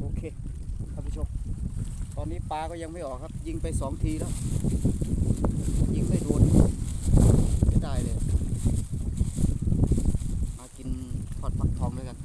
โอเคท่านผู้ชม ตอนนี้ปลาก็ยังไม่ออกครับ ยิงไปสองทีแล้ว ยิงไม่โดนไม่ได้เลย มากินทอดผักทองด้วยกัน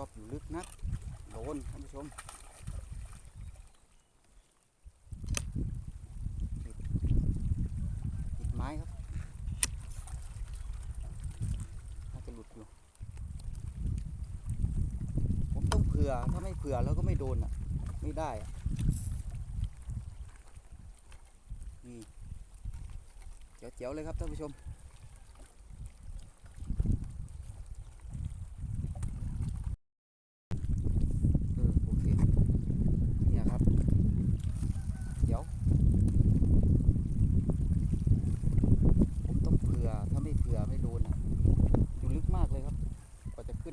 ชอบอยู่ลึกนักโดนท่านผู้ชมติดติดไม้ครับน่าจะหลุดอยู่ผมต้องเผื่อถ้าไม่เผื่อแล้วก็ไม่โดนอะ ไม่ได้อะนี่เจ๋วๆเลยครับท่านผู้ชม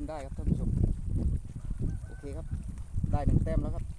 ได้ครับท่านผู้ชม โอเคครับ ได้หนึ่งแต้มแล้วครับ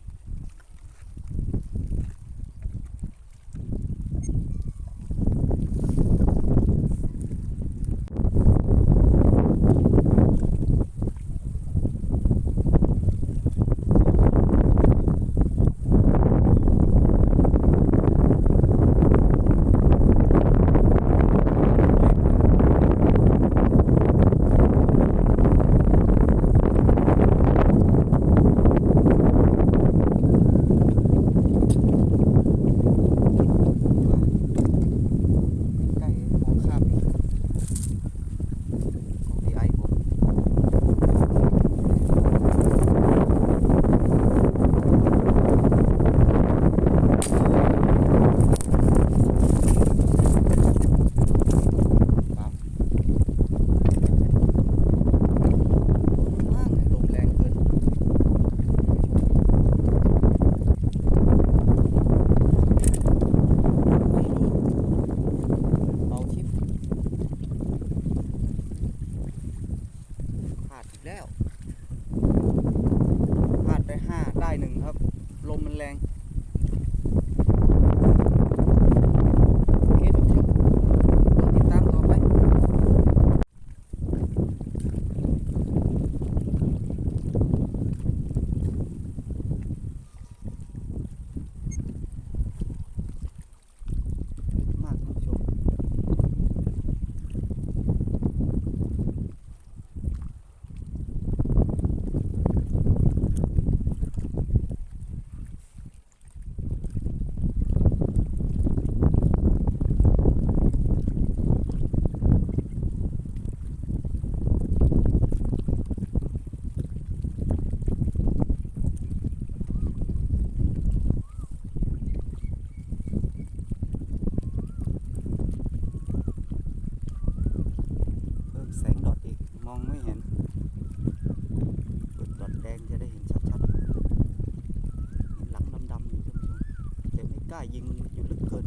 แต่ไม่กล้ายิงมันอยู่ลึกเกิน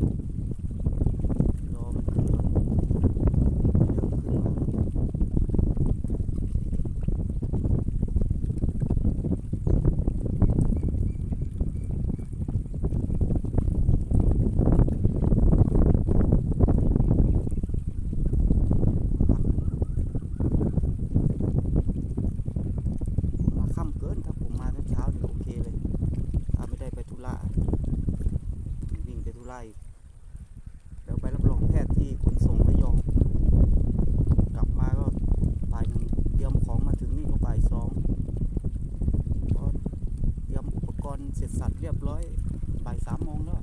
รอมันขึ้นก่อนเริ่มขึ้นมาแล้วมาค่ำเกินถ้าผมมาตอนเช้านี่โอเคเลย ถ้าไม่ได้ไปธุระวิ่งไปธุระอีกเดี๋ยวไปรับรองแพทย์ที่ขนส่งระยอง กลับมาก็บ่ายหนึ่งเตรียมของมาถึงนี่ก็บ่ายสองก็เตรียมอุปก รณ์เสร็จสับเรียบร้อยบ่ายสามโมงแล้ว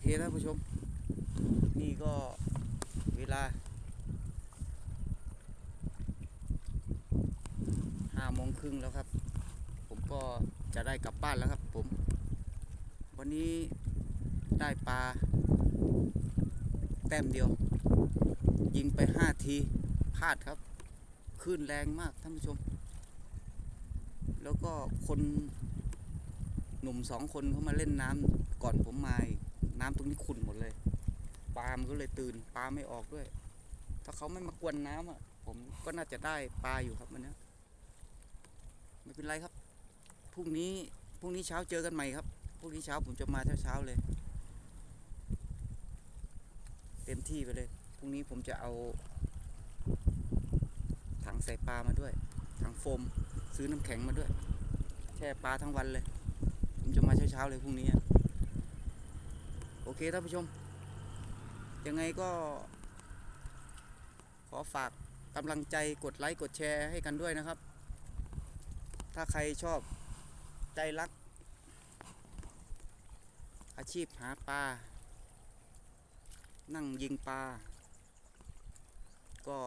เคท่านผู้ชม นี่ก็เวลาห้าโมงครึ่งแล้วครับ ผมก็จะได้กลับบ้านแล้วครับผม วันนี้ได้ปลา แต้มเดียว ยิงไปห้าทีพลาดครับคลื่นแรงมากท่านผู้ชม แล้วก็คนหนุ่มสองคนเขามาเล่นน้ำก่อนผมมาอีก น้ำตรงนี้ขุ่นหมดเลย ปลามันก็เลยตื่น ปลาไม่ออกด้วย ถ้าเขาไม่มากวนน้ำอะ ผมก็น่าจะได้ปลาอยู่ครับวันนี้ไม่เป็นไรครับ พรุ่งนี้ พรุ่งนี้เช้าเจอกันใหม่ครับ พรุ่งนี้เช้าผมจะมาเช้าๆเลย เต็มที่ไปเลย พรุ่งนี้ผมจะเอาถังใส่ปลามาด้วย ถังโฟม ซื้อน้ำแข็งมาด้วย แช่ปลาทั้งวันเลย ผมจะมาเช้าๆเลยพรุ่งนี้ โอเคท่านผู้ชม ยังไงก็ ขอฝากกำลังใจกดไลค์กดแชร์ให้กันด้วยนะครับ ถ้าใครชอบใจรัก อาชีพหาปลา นั่งยิงปลา ก็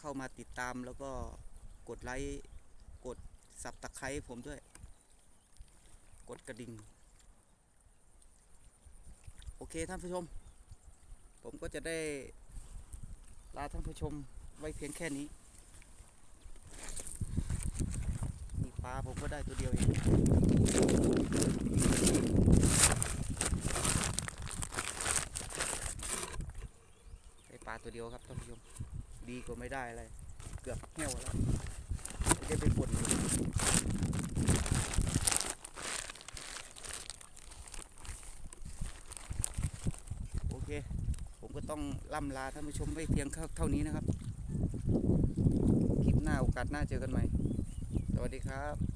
เข้ามาติดตามแล้วก็กดไลค์ กดสับตะไคร้ผมด้วย กดกระดิ่ง เคท่านผู้ชม ผมก็จะได้ลาท่านผู้ชมไว้เพียงแค่นี้นี่ปลาผมก็ได้ตัวเดียวเองได้ปลาตัวเดียวครับท่านผู้ชม ดีกว่าไม่ได้อะไรเกือบแห้วแล้วไม่ได้ไปบ่นเลยโอเค ผมก็ ต้องล่ำลาท่านผู้ชมไว้เพียงเท่านี้นะครับ คลิปหน้าโอกาสหน้าเจอกันใหม่ สวัสดีครับ